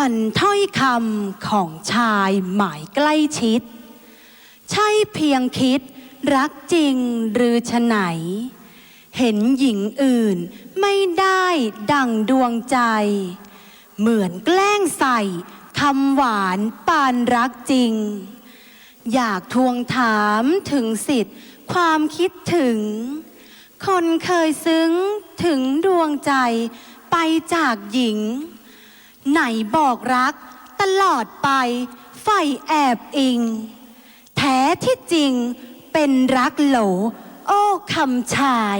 อันถ้อยคำของชายหมายใกล้ชิด ใช่เพียงคิดรักจริงหรือฉไหน เห็นหญิงอื่นไม่ได้ดังดวงใจ เหมือนแกล้งใส่คำหวานปานรักจริง อยากทวงถามถึงสิทธิ์ความคิดถึง คนเคยซึ้งถึงดวงใจไปจากหญิง ไหนบอกรัก ตลอดไปไฟแอบอิง แท้ที่จริงเป็นรักโหล โอ้คำชาย